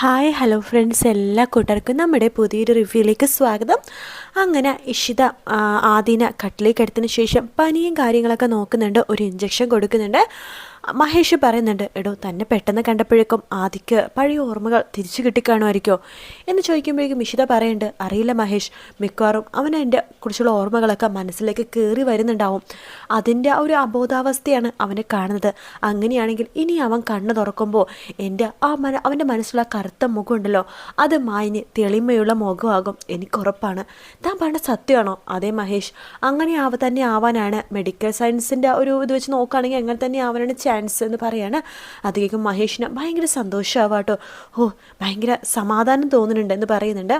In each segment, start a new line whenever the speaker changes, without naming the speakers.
Hi hello friends എല്ലാ കൂട്ടർക്കും നമ്മുടെ പുതിയൊരു റിവ്യൂയിലേക്ക് സ്വാഗതം. അങ്ങനെ ഇഷിത ആദിന കട്ടിലേക്ക് എടുത്തതിന് ശേഷം പനിയും കാര്യങ്ങളൊക്കെ നോക്കുന്നുണ്ട്. ഒരു ഇഞ്ചക്ഷൻ കൊടുക്കുന്നുണ്ട്. മഹേഷ് പറയുന്നുണ്ട് എടോ തന്നെ പെട്ടെന്ന് കണ്ടപ്പോഴേക്കും ആദിക്ക് പഴയ ഓർമ്മകൾ തിരിച്ചു കിട്ടിക്കാണുമായിരിക്കോ? എന്ന് ചോദിക്കുമ്പോഴേക്കും മിഷിത പറയുന്നുണ്ട് അറിയില്ല മഹേഷ് മിക്കവാറും അവൻ എന്റെ കുറിച്ചുള്ള ഓർമ്മകളൊക്കെ മനസ്സിലേക്ക് കയറി വരുന്നുണ്ടാവും. അതിന്റെ ആ ഒരു അബോധാവസ്ഥയാണ് അവനെ കാണുന്നത്. അങ്ങനെയാണെങ്കിൽ ഇനി അവൻ കണ്ണു തുറക്കുമ്പോൾ എന്റെ ആ മന അവന്റെ മനസ്സിലുള്ള കറുത്ത മുഖമുണ്ടല്ലോ അത് മായിന് തെളിമയുള്ള മുഖമാകും. എനിക്കുറപ്പാണ് താൻ പറഞ്ഞ സത്യമാണോ? അതേ മഹേഷ് അങ്ങനെ ആവ തന്നെ ആവാനാണ്. മെഡിക്കൽ സയൻസിന്റെ ഒരു ഇത് വെച്ച് നോക്കുകയാണെങ്കിൽ അങ്ങനെ തന്നെ ആവാനാണ് ചാൻസ് എന്ന് പറയാണ്. അത് കേൾക്കും മഹേഷിന് ഭയങ്കര സന്തോഷമാവാട്ടോ. ഓ ഭയങ്കര സമാധാനം തോന്നുന്നുണ്ട് എന്ന് പറയുന്നുണ്ട്.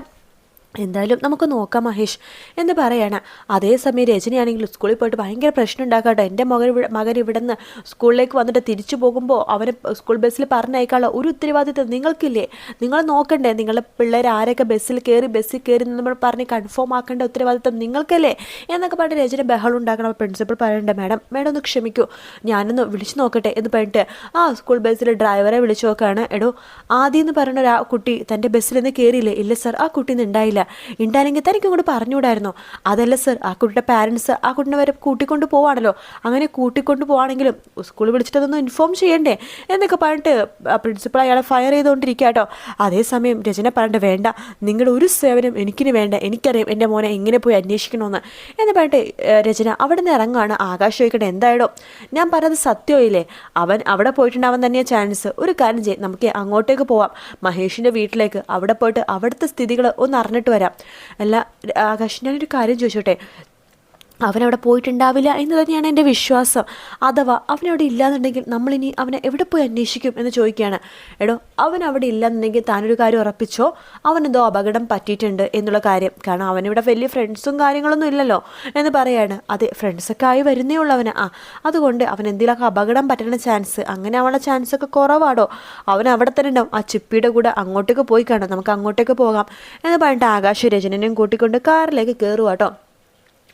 എന്തായാലും നമുക്ക് നോക്കാം മഹേഷ്. എന്ന് പറയാണ്. അതേസമയം രജനിയാണെങ്കിൽ സ്കൂളിൽ പോയിട്ട് ഭയങ്കര പ്രശ്നം ഉണ്ടാക്കാട്ടോ എന്റെ മകൻ ഇവിടെ മകൻ ഇവിടെ നിന്ന് സ്കൂളിലേക്ക് വന്നിട്ട് തിരിച്ചു പോകുമ്പോൾ അവനെ സ്കൂൾ ബസ്സിൽ പറഞ്ഞയക്കാനുള്ള ഒരു ഉത്തരവാദിത്വം നിങ്ങൾക്കില്ലേ? നിങ്ങൾ നോക്കണ്ടേ നിങ്ങളുടെ പിള്ളേർ ആരൊക്കെ ബസ്സിൽ കയറി ബസ്സിൽ കയറി നമ്മൾ പറഞ്ഞ് കൺഫേം ആക്കേണ്ട ഉത്തരവാദിത്വം നിങ്ങൾക്കല്ലേ? എന്നൊക്കെ പറഞ്ഞ് രജന ബഹളം ഉണ്ടാക്കണം. പ്രിൻസിപ്പൾ പറയണ്ട മാഡം മാഡം ഒന്ന് ക്ഷമിക്കൂ. ഞാനൊന്ന് വിളിച്ചു നോക്കട്ടെ. എന്ന് പറഞ്ഞിട്ട് ആ സ്കൂൾ ബസ്സിൽ ഡ്രൈവറെ വിളിച്ചു നോക്കുകയാണ് എടോ ആദ്യം എന്ന് പറയുന്ന ഒരു ആ കുട്ടി തന്റെ ബസ്സിൽ നിന്ന് കയറിയില്ലേ? ഇല്ല സർ. ആ കുട്ടി ഉണ്ടായില്ല. ഉണ്ടായിരുന്നെങ്കിൽ തനിക്ക് ഇങ്ങോട്ട് പറഞ്ഞുകൂടായിരുന്നോ? അതല്ല സർ ആ കുട്ടിയുടെ പാരൻസ് ആ കുട്ടിനെ വരെ കൂട്ടിക്കൊണ്ട് പോവാണല്ലോ. അങ്ങനെ കൂട്ടിക്കൊണ്ട് പോവാണെങ്കിലും സ്കൂളിൽ വിളിച്ചിട്ട് അതൊന്നും ഇൻഫോം ചെയ്യണ്ടേ? എന്നൊക്കെ പറഞ്ഞിട്ട് പ്രിൻസിപ്പൾ അയാളെ ഫയർ ചെയ്തുകൊണ്ടിരിക്കുക കേട്ടോ അതേസമയം രചന പറഞ്ഞിട്ട് വേണ്ട നിങ്ങളുടെ ഒരു സേവനം എനിക്കിന് വേണ്ട എനിക്കറിയാം എന്റെ മോനെ എങ്ങനെ പോയി അന്വേഷിക്കണമെന്ന് എന്ന് പറഞ്ഞിട്ട് രചന അവിടെ നിന്ന് ഇറങ്ങുകയാണ് ആകാശ് ചോദിക്കട്ടെ എന്തായാലും ഞാൻ പറഞ്ഞത് സത്യമായില്ലേ? അവൻ അവിടെ പോയിട്ടുണ്ടാവാൻ തന്നെയാണ് ചാൻസ് ഒരു കാര്യം ചെയ്യും നമുക്ക് അങ്ങോട്ടേക്ക് പോവാം. മഹേഷിന്റെ വീട്ടിലേക്ക് അവിടെ പോയിട്ട് അവിടുത്തെ സ്ഥിതികൾ ഒന്ന് അറിഞ്ഞിട്ട് വരാം. അല്ല ആകാശ് ഞാനൊരു കാര്യം ചോദിച്ചോട്ടെ? അവനവിടെ പോയിട്ടുണ്ടാവില്ല എന്ന് തന്നെയാണ് എന്റെ വിശ്വാസം. അഥവാ അവനവിടെ ഇല്ലാന്നുണ്ടെങ്കിൽ നമ്മളിനി അവനെ എവിടെ പോയി അന്വേഷിക്കും എന്ന് ചോദിക്കുകയാണ്. എടോ അവൻ അവിടെ ഇല്ലാന്നുണ്ടെങ്കിൽ താനൊരു കാര്യം ഉറപ്പിച്ചോ? അവനെന്തോ അപകടം പറ്റിയിട്ടുണ്ട് എന്നുള്ള കാര്യം. കാരണം അവനിവിടെ വലിയ ഫ്രണ്ട്സും കാര്യങ്ങളൊന്നും ഇല്ലല്ലോ എന്ന് പറയാണ്. അതെ ഫ്രണ്ട്സൊക്കെ ആയി വരുന്നേ ഉള്ളൂ അവന്. ആ അതുകൊണ്ട് അവൻ എന്തെങ്കിലുമൊക്കെ അപകടം പറ്റണ ചാൻസ് അങ്ങനെ അവളുടെ ചാൻസൊക്കെ കുറവാടോ. അവൻ അവിടെ തന്നെ ഉണ്ടാവും. ആ ചിപ്പിയുടെ കൂടെ അങ്ങോട്ടേക്ക് പോയി കാണാം. നമുക്ക് അങ്ങോട്ടേക്ക് പോകാം എന്ന് പറഞ്ഞിട്ട് ആകാശ രചനനെയും കൂട്ടിക്കൊണ്ട് കാറിലേക്ക് കയറുവാട്ടോ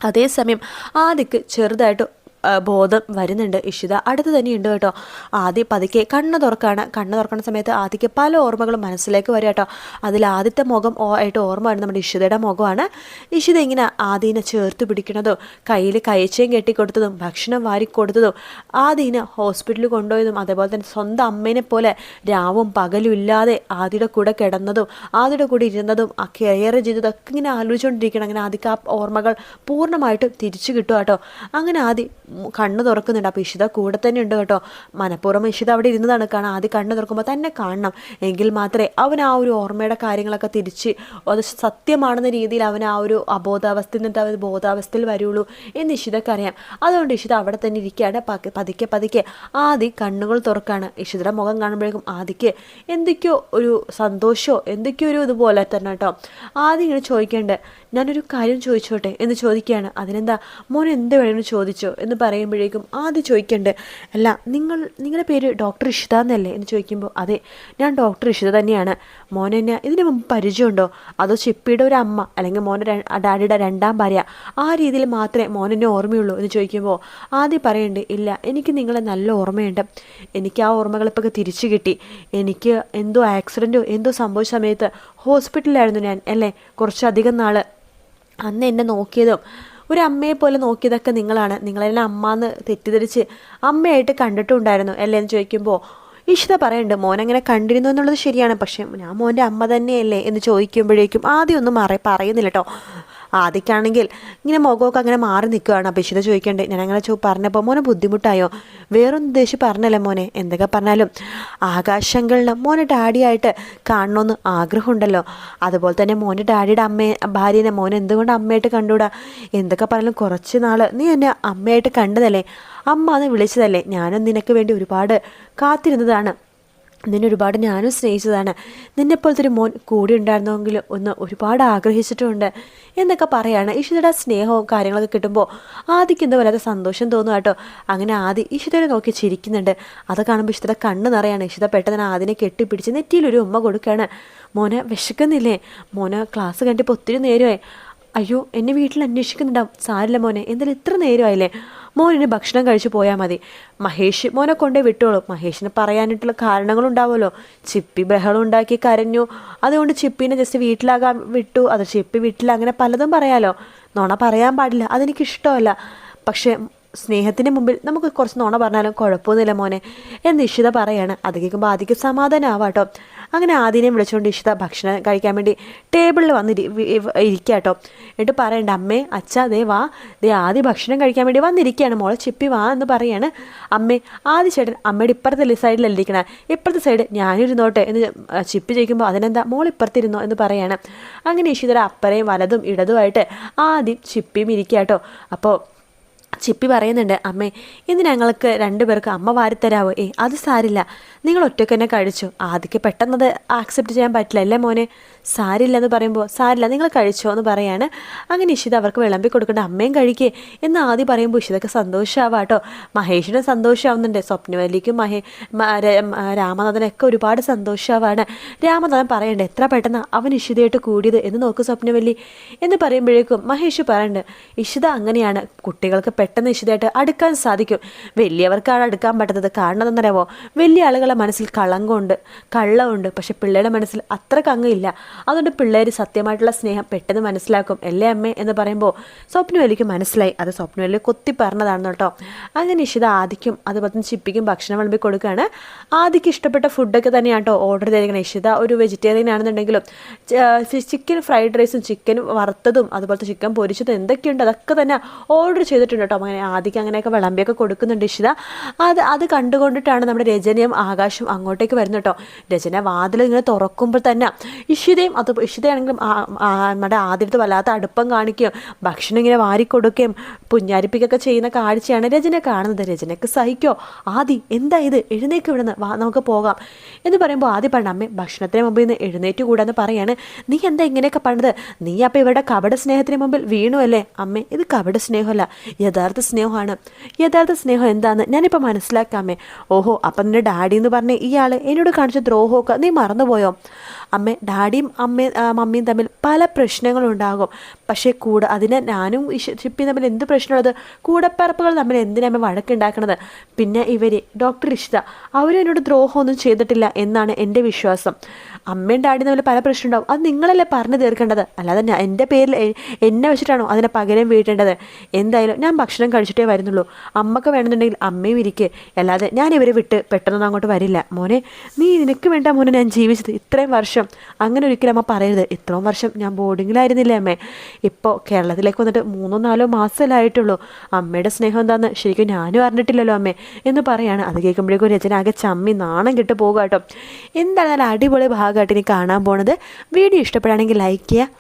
അതേസമയം ആദിക്ക് ചെറുതായിട്ട് ബോധം വരുന്നുണ്ട്. ഇഷിത അടുത്ത് തന്നെയുണ്ട് കേട്ടോ. ആദ്യം പതുക്കെ കണ്ണ് തുറക്കാണ്. കണ്ണ് തുറക്കുന്ന സമയത്ത് ആദ്യക്ക് പല ഓർമ്മകളും മനസ്സിലേക്ക് വരിക കേട്ടോ. അതിൽ ആദ്യത്തെ മുഖം ആയിട്ട് ഓർമ്മ വരുന്നത് നമ്മുടെ ഇഷിതയുടെ മുഖമാണ്. ഇഷിത ഇങ്ങനെ ആദീനെ ചേർത്ത് പിടിക്കണതും കയ്യിൽ കയച്ചയും കെട്ടിക്കൊടുത്തതും ഭക്ഷണം വാരി കൊടുത്തതും ആദീനെ ഹോസ്പിറ്റലിൽ കൊണ്ടുപോയതും അതേപോലെ തന്നെ സ്വന്തം അമ്മേനെ പോലെ രാവും പകലും ഇല്ലാതെ ആദ്യയുടെ കൂടെ കിടന്നതും ആദ്യയുടെ കൂടെ ഇരുന്നതും ആ കെയർ ചെയ്തതും ഒക്കെ ഇങ്ങനെ ആലോചിച്ചുകൊണ്ടിരിക്കണം. അങ്ങനെ ആദ്യക്ക് ആ ഓർമ്മകൾ പൂർണമായിട്ടും തിരിച്ചു കിട്ടും കേട്ടോ. അങ്ങനെ ആദി ഉം കണ്ണ് തുറക്കുന്നുണ്ട്. അപ്പോൾ ഇഷിത കൂടെ തന്നെ ഉണ്ട് കേട്ടോ. മനഃപൂർവം ഇഷിത അവിടെ ഇരുന്നതാണ്. കാരണം ആദ്യം കണ്ണ് തുറക്കുമ്പോൾ തന്നെ കാണണം. എങ്കിൽ മാത്രമേ അവൻ ആ ഒരു ഓർമ്മയുടെ കാര്യങ്ങളൊക്കെ തിരിച്ച് അത് സത്യമാണെന്ന രീതിയിൽ അവൻ ആ ഒരു അബോധാവസ്ഥയിൽ നിന്നിട്ട് അവൻ ബോധാവസ്ഥയിൽ വരുള്ളൂ എന്ന് ഇഷിതക്കറിയാം. അതുകൊണ്ട് ഇഷിത അവിടെ തന്നെ ഇരിക്കുകയാണ്. പതുക്കെ പതുക്കെ ആദി കണ്ണുകൾ തുറക്കാണ്. ഇഷിതയുടെ മുഖം കാണുമ്പോഴേക്കും ആദിക്ക് എന്തൊക്കെയോ ഒരു സന്തോഷമോ എന്തൊക്കെയോ ഒരു ഇതുപോലെ തന്നെ കേട്ടോ. ആദ്യം ഇങ്ങനെ ചോദിക്കേണ്ടത് ഞാനൊരു കാര്യം ചോദിച്ചോട്ടെ? എന്ന് ചോദിക്കുകയാണ്. അതിനെന്താ? മോൻ എന്ത് വേണമെന്ന് ചോദിച്ചോ? എന്ന് പറയുമ്പോഴേക്കും ആദ്യം ചോദിക്കണ്ട് അല്ല നിങ്ങൾ നിങ്ങളുടെ പേര് ഡോക്ടർ ഇഷിത എന്നല്ലേ? എന്ന് ചോദിക്കുമ്പോൾ അതെ ഞാൻ ഡോക്ടർ ഇഷിത തന്നെയാണ്. മോനെ എന്നെ ഇതിന് മുമ്പ് പരിചയമുണ്ടോ? അതോ ചെപ്പിയുടെ ഒരു അമ്മ അല്ലെങ്കിൽ മോനെ ഡാഡിയുടെ രണ്ടാം ഭാര്യ? ആ രീതിയിൽ മാത്രമേ മോനെന്നെ ഓർമ്മയുള്ളൂ. എന്ന് ചോദിക്കുമ്പോൾ ആദ്യം പറയുന്നുണ്ട് ഇല്ല എനിക്ക് നിങ്ങളെ നല്ല ഓർമ്മയുണ്ട്. എനിക്ക് ആ ഓർമ്മകളിപ്പോൾ തിരിച്ചു കിട്ടി. എനിക്ക് എന്തോ ആക്സിഡന്റോ എന്തോ സംഭവിച്ച സമയത്ത് ഹോസ്പിറ്റലിലായിരുന്നു ഞാൻ അല്ലേ? കുറച്ചധികം നാൾ അന്ന് എന്നെ നോക്കിയതും ഒരു അമ്മയെ പോലെ നോക്കിയതൊക്കെ നിങ്ങളാണ്. നിങ്ങളെന്നെ അമ്മ എന്ന് തെറ്റിദ്ധരിച്ച് അമ്മയായിട്ട് കണ്ടിട്ടുണ്ടായിരുന്നു. അല്ലേ എന്ന് ചോദിക്കുമ്പോൾ ഇഷിത പറയുന്നുണ്ട് മോൻ അങ്ങനെ കണ്ടിരുന്നു എന്നുള്ളത് ശരിയാണ്. പക്ഷേ ഞാൻ മോന്റെ അമ്മ തന്നെയല്ലേ? എന്ന് ചോദിക്കുമ്പോഴേക്കും ആദ്യമൊന്നും മറ പറയുന്നില്ല കേട്ടോ ആദ്യക്കാണെങ്കിൽ ഇങ്ങനെ മുഖമൊക്കെ അങ്ങനെ മാറി നിൽക്കുകയാണ്. അപ്പോൾ ഇഷിത ഞാൻ അങ്ങനെ ചോ പറഞ്ഞപ്പോൾ മോനെ ബുദ്ധിമുട്ടായോ? വേറൊന്നും ഉദ്ദേശിച്ച് പറഞ്ഞല്ലേ മോനെ. എന്തൊക്കെ പറഞ്ഞാലും ആകാശങ്ങളിലും മോനെ ഡാഡിയായിട്ട് കാണണമെന്ന് ആഗ്രഹമുണ്ടല്ലോ. അതുപോലെ തന്നെ മോനെ ഡാഡിയുടെ അമ്മയെ ഭാര്യനെ മോനെ എന്തുകൊണ്ട് അമ്മയായിട്ട് കണ്ടുകൂടാ? എന്തൊക്കെ പറഞ്ഞാലും കുറച്ച് നാൾ നീ എന്നെ അമ്മയായിട്ട് കണ്ടതല്ലേ? അമ്മ അത് വിളിച്ചതല്ലേ? ഞാനും നിനക്ക് വേണ്ടി ഒരുപാട് കാത്തിരുന്നതാണ്. നിന്നെ ഒരുപാട് ഞാനും സ്നേഹിച്ചതാണ്. നിന്നെപ്പോലത്തെ ഒരു മോൻ കൂടെ ഉണ്ടായിരുന്നെങ്കിൽ ഒന്ന് ഒരുപാട് ആഗ്രഹിച്ചിട്ടുണ്ട് എന്നൊക്കെ പറയാണ്. ഈശ്വരയുടെ സ്നേഹവും കാര്യങ്ങളൊക്കെ കിട്ടുമ്പോൾ ആദിക്ക് എന്തോ വല്ലാത്ത സന്തോഷം തോന്നും കേട്ടോ. അങ്ങനെ ആദി ഈശ്വരനെ നോക്കി ചിരിക്കുന്നുണ്ട്. അത് കാണുമ്പോൾ ഈശ്വര കണ്ണ് നിറയാണ്. ഇഷ്ടത പെട്ടെന്ന് ആദിനെ കെട്ടിപ്പിടിച്ച് നെറ്റിയിലൊരു ഉമ്മ കൊടുക്കുകയാണ്. മോനെ വിശക്കുന്നില്ലേ? മോനെ ക്ലാസ് കണ്ടിപ്പോൾ ഒത്തിരി നേരമായി. അയ്യോ എന്നെ വീട്ടിൽ അന്വേഷിക്കുന്നുണ്ടാവും. സാരില്ല മോനെ എന്തായാലും ഇത്ര നേരമായില്ലേ? മോനിന് ഭക്ഷണം കഴിച്ചു പോയാൽ മതി. മഹേഷ് മോനെ കൊണ്ടേ വിട്ടോളൂ. മഹേഷിന് പറയാനായിട്ടുള്ള കാരണങ്ങളുണ്ടാവുമല്ലോ. ചിപ്പി ബഹളം ഉണ്ടാക്കി കരഞ്ഞു. അതുകൊണ്ട് ചിപ്പിനെ ജസ്റ്റ് വീട്ടിലാകാൻ വിട്ടു. അത് ചിപ്പി വീട്ടിൽ അങ്ങനെ പലതും പറയാലോ. നോണ പറയാൻ പാടില്ല. അതെനിക്ക് ഇഷ്ടമല്ല. പക്ഷേ സ്നേഹത്തിന് മുമ്പിൽ നമുക്ക് കുറച്ച് നോണ പറഞ്ഞാലും കുഴപ്പമൊന്നുമില്ല മോനെ എന്ന് ഇഷിത പറയാണ്. അത് കേൾക്കുമ്പോൾ ആദ്യക്ക് സമാധാനമാവാട്ടോ അങ്ങനെ ആദ്യം വിളിച്ചുകൊണ്ട് ഇഷിത ഭക്ഷണം കഴിക്കാൻ വേണ്ടി ടേബിളിൽ വന്ന് ഇരിക്കാട്ടോ. എന്നിട്ട് പറയണ്ട അമ്മേ അച്ഛ ദേ വാ. ദേ ആദ്യ ഭക്ഷണം കഴിക്കാൻ വേണ്ടി വന്നിരിക്കുകയാണ് മോളെ ചിപ്പി വാ എന്ന് പറയാണ്. അമ്മേ ആദ്യ ചേട്ടൻ അമ്മയുടെ ഇപ്പുറത്തെ സൈഡിലല്ല ഇരിക്കണേ ഇപ്പുറത്തെ സൈഡ് ഞാനിരുന്നോട്ടെ എന്ന് ചിപ്പി ചോദിക്കുമ്പോൾ അതിനെന്താ? മോൾ ഇപ്പുറത്തിരുന്നോ എന്ന് പറയാണ്. അങ്ങനെ ഇഷിതര അപ്പറയും വലതും ഇടതുമായിട്ട് ആദ്യം ചിപ്പിയും ഇരിക്കാട്ടോ. അപ്പോൾ ചിപ്പി പറയുന്നുണ്ട് അമ്മേ ഇന്ന് ഞങ്ങൾക്ക് രണ്ടുപേർക്ക് അമ്മ വാരിത്തരാവോ? ഏ അത് സാരില്ല. നിങ്ങൾ ഒറ്റയ്ക്ക് തന്നെ കഴിച്ചു? ആദ്യക്ക് പെട്ടെന്നത് ആക്സെപ്റ്റ് ചെയ്യാൻ പറ്റില്ല അല്ലേ മോനെ? സാരില്ല എന്ന് പറയുമ്പോൾ സാരില്ല നിങ്ങൾ കഴിച്ചോ? എന്ന് പറയാണ്. അങ്ങനെ ഇഷിത അവർക്ക് വിളമ്പി കൊടുക്കേണ്ട അമ്മയും കഴിക്കേ. എന്ന് ആദ്യം പറയുമ്പോൾ ഇഷിതൊക്കെ സന്തോഷമാവാട്ടോ മഹേഷിനും സന്തോഷമാവുന്നുണ്ട് സ്വപ്നവല്ലിക്കും മഹേ രാമനാഥനൊക്കെ ഒരുപാട് സന്തോഷമാവാണ് രാമനാഥൻ പറയണ്ട എത്ര പെട്ടെന്ന് അവൻ ഇഷിതയായിട്ട് കൂടിയത് എന്ന് നോക്ക് സ്വപ്നവല്ലി. എന്ന് പറയുമ്പോഴേക്കും മഹേഷ് പറയണ്ട് ഇഷിത അങ്ങനെയാണ് കുട്ടികൾക്ക് പെട്ടെന്ന് ഇഷിതയായിട്ട് അടുക്കാൻ സാധിക്കും. വലിയവർക്കാണ് അടുക്കാൻ പറ്റുന്നത് കാരണം എന്താണെന്നറിയാമോ വലിയ ആളുകളുടെ മനസ്സിൽ കളങ്കമുണ്ട് കള്ളമുണ്ട് പക്ഷെ പിള്ളേരുടെ മനസ്സിൽ അത്ര കങ്ങില്ല അതുകൊണ്ട് പിള്ളേർ സത്യമായിട്ടുള്ള സ്നേഹം പെട്ടെന്ന് മനസ്സിലാക്കും. അല്ലേ അമ്മേ? എന്ന് പറയുമ്പോൾ സ്വപ്നവലിക്ക് മനസ്സിലായി. അത് സ്വപ്നവലി കൊത്തി പറഞ്ഞതാണെന്ന് കേട്ടോ. അങ്ങനെ ഇഷിത ആദിക്കും അതുപോലെ തന്നെ ചിപ്പിക്കും ഭക്ഷണം വിളമ്പി കൊടുക്കുകയാണ്. ആദിക്ക് ഇഷ്ടപ്പെട്ട ഫുഡൊക്കെ തന്നെയാണ് കേട്ടോ ഓർഡർ ചെയ്തിരിക്കുന്നത്. ഇഷിത ഒരു വെജിറ്റേറിയൻ ആണെന്നുണ്ടെങ്കിലും ചിക്കൻ ഫ്രൈഡ് റൈസും ചിക്കൻ വറുത്തതും അതുപോലത്തെ ചിക്കൻ പൊരിച്ചതും എന്തൊക്കെയുണ്ട്? അതൊക്കെ തന്നെ ഓർഡർ ചെയ്തിട്ടുണ്ട് കേട്ടോ. അങ്ങനെ ആദിക്ക് അങ്ങനെയൊക്കെ വിളമ്പിയൊക്കെ കൊടുക്കുന്നുണ്ട് ഇഷിത അത് അത് കണ്ടുകൊണ്ടിട്ടാണ് നമ്മുടെ രചനയും ആകാശം അങ്ങോട്ടേക്ക് വരുന്നത് കേട്ടോ. രചന വാതിൽ ഇങ്ങനെ തുറക്കുമ്പോൾ തന്നെ ഇഷിതയും അത് ഇഷിതയാണെങ്കിലും നമ്മുടെ ആദ്യത്തെ വല്ലാത്ത അടുപ്പം കാണിക്കുകയും ഭക്ഷണം ഇങ്ങനെ വാരിക്കൊടുക്കുകയും പുഞ്ഞാരിപ്പിക്കൊക്കെ ചെയ്യുന്ന കാഴ്ചയാണ് രചന കാണുന്നത്. രചനയ്ക്ക് സഹിക്കോ? ആദി എന്താ ഇത്? എഴുന്നേക്ക് വിടുന്നത് വാ നമുക്ക് പോകാം. എന്ന് പറയുമ്പോൾ ആദ്യം പറഞ്ഞ അമ്മേ ഭക്ഷണത്തിന് മുമ്പിൽ നിന്ന് എഴുന്നേറ്റ് കൂടാന്ന് പറയാണ്. നീ എന്താ ഇങ്ങനെയൊക്കെ പണിത് നീ അപ്പം ഇവരുടെ കപട സ്നേഹത്തിന് മുമ്പിൽ വീണു അല്ലേ അമ്മേ ഇത് കപട സ്നേഹമല്ല യഥാർത്ഥ സ്നേഹമാണ്. യഥാർത്ഥ സ്നേഹം എന്താണെന്ന് ഞാനിപ്പോൾ മനസ്സിലാക്കാമേ ഓഹോ അപ്പം നിന്റെ ഡാഡി എന്ന് പറഞ്ഞ ഇയാൾ എന്നോട് കാണിച്ച ദ്രോഹമൊക്കെ നീ മറന്നുപോയോ? അമ്മേ ഡാഡിയും അമ്മയും മമ്മിയും തമ്മിൽ പല പ്രശ്നങ്ങളുണ്ടാകും. പക്ഷേ കൂടെ അതിന് ഞാനും ഷിപ്പിയും തമ്മിൽ എന്ത് പ്രശ്നമുള്ളത്? കൂടപ്പറപ്പുകൾ തമ്മിൽ എന്തിനാണ് വഴക്കുണ്ടാക്കുന്നത് പിന്നെ ഇവർ ഡോക്ടർ ഇഷിത അവരും എന്നോട് ദ്രോഹമൊന്നും ചെയ്തിട്ടില്ല എന്നാണ് എന്റെ വിശ്വാസം. അമ്മയും ഡാഡിയും തമ്മിൽ പല പ്രശ്നം ഉണ്ടാവും അത് നിങ്ങളല്ലേ പറഞ്ഞു തീർക്കേണ്ടത്? അല്ലാതെ ഞാൻ എന്റെ പേരിൽ എന്നെ വെച്ചിട്ടാണോ അതിനെ പകരം വീട്ടേണ്ടത്? എന്തായാലും ഞാൻ ഭക്ഷണം കഴിച്ചിട്ടേ വരുന്നുള്ളൂ. അമ്മയ്ക്ക് വേണമെന്നുണ്ടെങ്കിൽ അമ്മയും ഇരിക്കേ. അല്ലാതെ ഞാൻ ഇവരെ വിട്ട് പെട്ടെന്നൊന്നും അങ്ങോട്ട് വരില്ല. മോനെ നീ നിനക്ക് വേണ്ട മോനെ ഞാൻ ജീവിച്ചത് ഇത്രയും വർഷം. അങ്ങനെ ഒരിക്കലും അമ്മ പറയരുത്. ഇത്രയും വർഷം ഞാൻ ബോർഡിങ്ങിലായിരുന്നില്ലേ അമ്മേ? ഇപ്പോൾ കേരളത്തിലേക്ക് വന്നിട്ട് മൂന്നോ നാലോ മാസമല്ലായിട്ടുള്ളൂ അമ്മയുടെ സ്നേഹം എന്താണെന്ന് ശരിക്കും ഞാനും അറിഞ്ഞിട്ടില്ലല്ലോ അമ്മേ എന്ന് പറയാണ്. അത് കേൾക്കുമ്പോഴേക്കും രചന ആകെ ചമ്മി നാണം കിട്ടു പോകുക കേട്ടോ. എന്താണെന്നാൽ അടിപൊളി ഭാഗമായിട്ട് ഇനി കാണാൻ പോണത്? വീഡിയോ ഇഷ്ടപ്പെടുകയാണെങ്കിൽ ലൈക്ക് ചെയ്യുക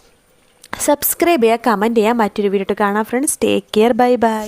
സബ്സ്ക്രൈബ് ചെയ്യുക കമന്റ് ചെയ്യുക. മറ്റൊരു വീഡിയോ കാണാം friends take care bye bye